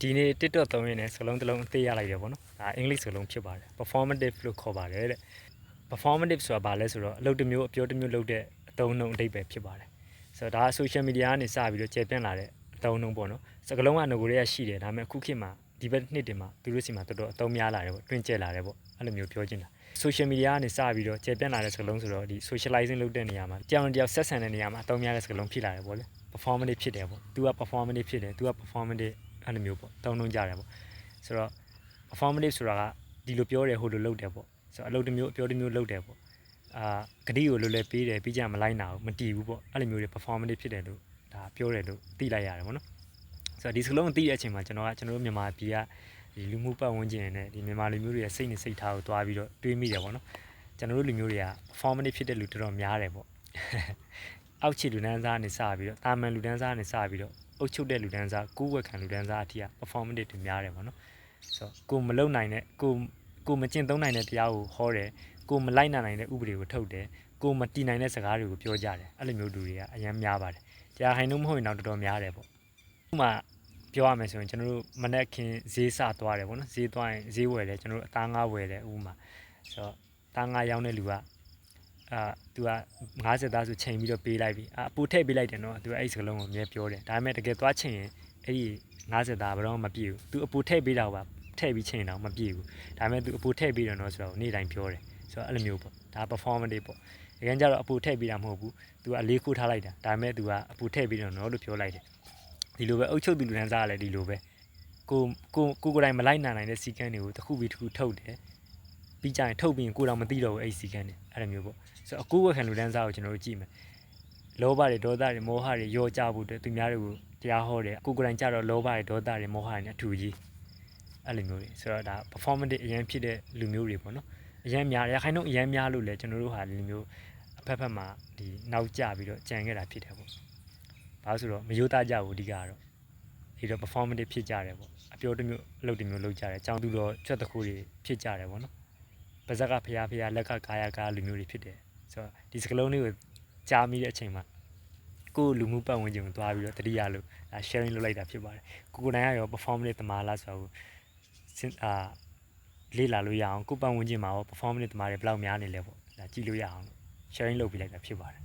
ဒီနေ့ TikTok သုံးရင်းနဲ့စကလုံးတစ်လုံးအသေးရလိုက်တယ်ပေါ့နော်ဒါအင်္ဂလိပ်စကလုံးဖြစ်ပါတယ် performative လို့ခေါ်ပါတယ်တဲ့ performative ဆိုတာဘာလဲဆိုတော့အလုပ်တစ်မျိုးအပြောတစ်မျိုးလုပ်တဲ့အသုံးအနှုန်းအဓိပ္ပာယ်ဖြစ်ပါတယ်ဆိုတော့ဒါက social media ကနေစပြီးတော့ကျေပြန့်လာတဲ့အသုံးအနှုန်းပေါ့နော်စကလုံးကငကိုတွေကရှိတယ်ဒါပေမဲ့အခုခေတ်မှာဒီဘက်နှစ်တင်မှာသူတို့စီမှာတော်တော်အသုံးများလာတယ်ပေါ့တွင်ကျဲလာတယ်ပေါ့အဲ့လိုမျိုးပြောချင်တာ social media ကနေစပြီးတော့ကျေပြန့်လာတဲ့စကလုံးဆိုတော့ဒီ socializing လုပ်တဲ့နေရာမှာကြောင်တယောက်ဆက်ဆံတဲ့နေရာမှာအသုံးများတဲ့စကလုံးဖြစ်လာတယ်ပေါ့လေ performative ဖြစ်တယ်ပေါ့ तू က performative ဖြစ်တယ် तू က performative အဲ့လိုမျိုးပေါ့တောင်းတုံးကြတယ်ပေါ့ဆိုတော့ performative ဆိုတာကဒီလိုပြောတယ်ဟိုလိုလုပ်တယ်ပေါ့ဆိုတော့အလုပ်တစ်မျိုးအပြောတစ်မျိုးလုပ်တယ်ပေါ့အာဂတိကိုလွယ်လွယ်ပေးတယ်ပြီးကြမလိုက်နာဘူးမတီးဘူးပေါ့အဲ့လိုမျိုးတွေ performative ဖြစ်တယ်လို့ဒါပြောတယ်လို့သိလိုက်ရတယ်ပေါ့နော်ဆိုတော့ဒီစကလုံးသိတဲ့အချိန်မှာကျွန်တော်ကကျွန်တော်တို့မြန်မာပြည်ကဒီလူမှုပတ်ဝန်းကျင်နဲ့ဒီမြန်မာလူမျိုးတွေရဲ့စိတ်နဲ့စိတ်ထားကိုတွားပြီးတော့တွေးမိတယ်ပေါ့နော်ကျွန်တော်တို့လူမျိုးတွေက performative ဖြစ်တဲ့လူတော်တော်များတယ်ပေါ့အောက်ခြေလူတန်းစားကနေစပြီးတော့တာမန်လူတန်းစားကနေစပြီးတော့ အုပ်ချုပ်တဲ့လူတန်းစားကိုယ်ဝက်ခံလူတန်းစားအထိက performative တွေများတယ်ပေါ့နော်ဆိုတော့ကိုမလုံနိုင်တဲ့ကိုကိုမကျင့်သုံးနိုင်တဲ့တရားကိုဟောတယ်ကိုမလိုက်နိုင်တဲ့ဥပဒေကိုထုတ်တယ်ကိုမတီနိုင်တဲ့စကားတွေကိုပြောကြတယ်အဲ့လိုမျိုးလူတွေကအများများပါတယ်တရားဟိုင်တော့မဟုတ်ရင်တော့တော်တော်များတယ်ပေါ့ဥပမာပြောရမယ်ဆိုရင်ကျွန်တော်တို့မနေ့ခင်ဈေးစသွားတယ်ပေါ့နော်ဈေးသွားရင်ဈေးဝယ်တယ်ကျွန်တော်တို့အသားငါးဝယ်တယ်ဥပမာဆိုတော့သားငါးရောင်းတဲ့လူက အာသူက90သားဆိုချိန်ပြီးတော့ပေးလိုက်ပြီအာအပူထည့်ပေးလိုက်တယ်နော်သူကအဲ့ဒီစကလုံးကိုအမြဲပြောတယ်ဒါပေမဲ့တကယ်သွားချိန်ရင်အဲ့ဒီ90သားဘယ်တော့မှမပြည့်ဘူးသူအပူထည့်ပေးတာကထည့်ပြီးချိန်တော့မပြည့်ဘူးဒါပေမဲ့သူအပူထည့်ပေးတယ်နော်ဆိုတော့နေ့တိုင်းပြောတယ်ဆိုတော့အဲ့လိုမျိုးပေါ့ဒါ performance ပေါ့တကယ်ကြတော့အပူထည့်ပေးတာမဟုတ်ဘူးသူကအလေးခိုးထားလိုက်တာဒါပေမဲ့သူကအပူထည့်ပေးတယ်နော်လို့ပြောလိုက်တယ်ဒီလိုပဲအုပ်ချုပ်သူလူတန်းစားကလည်းဒီလိုပဲကိုကိုကိုကိုယ်တိုင်မလိုက်နိုင်နိုင်တဲ့စီကန်းတွေကိုတစ်ခုပြီးတစ်ခုထုတ်တယ် ပြီးကြရင်ထုတ်ပြီးရင်ကိုယ်တော့မသိတော့ဘူးအဲ့ဒီစီကန်းတွေအဲ့လိုမျိုးပေါ့ဆိုတော့အကူဝက်ခံလူတန်းစားကိုကျွန်တော်တို့ကြည့်မယ်လောဘတွေဒေါသတွေမောဟတွေရောကြဖို့အတွက်သူများတွေကိုတရားဟောတယ်ကိုယ်ကိုယ်တိုင်ကြတော့လောဘတွေဒေါသတွေမောဟတွေနဲ့အထူကြီးအဲ့လိုမျိုးတွေဆိုတော့ဒါ performance အရင်ဖြစ်တဲ့လူမျိုးတွေပေါ့နော်အရင်များရခိုင်တော့အရင်များလို့လဲကျွန်တော်တို့ဟာဒီမျိုးအဖက်ဖက်မှာဒီနောက်ကျပြီးတော့ကြံခဲ့တာဖြစ်တယ်ပေါ့ဘာလို့ဆိုတော့မယိုးသားကြဘူးအဓိကတော့ဒီတော့ performance ဖြစ်ကြတယ်ပေါ့အပြောတစ်မျိုးအလုပ်တစ်မျိုးလုပ်ကြတယ်ចောင်းသူတော်ချက်တစ်ခုတွေဖြစ်ကြတယ်ပေါ့နော် ပါဇက်ကဖျားဖျားလက်ကကာယကာလူမျိုးတွေဖြစ်တယ်ဆိုတော့ဒီစကလုံးလေးကိုကြားမိတဲ့အချိန်မှာကိုယ်လူမှုပတ်ဝန်းကျင်ကိုသွားပြီးတော့တတိယလို့ဒါ sharing လုပ်လိုက်တာဖြစ်ပါတယ်ကိုကိုနိုင်ကရော performance တမားလားဆိုတော့စဉ်အာလေ့လာလို့ရအောင်ကိုယ်ပတ်ဝန်းကျင်မှာရော performance တမားတွေဘယ်လောက်များနေလဲပေါ့ဒါကြည့်လို့ရအောင် sharing လုပ်ပေးလိုက်တာဖြစ်ပါတယ်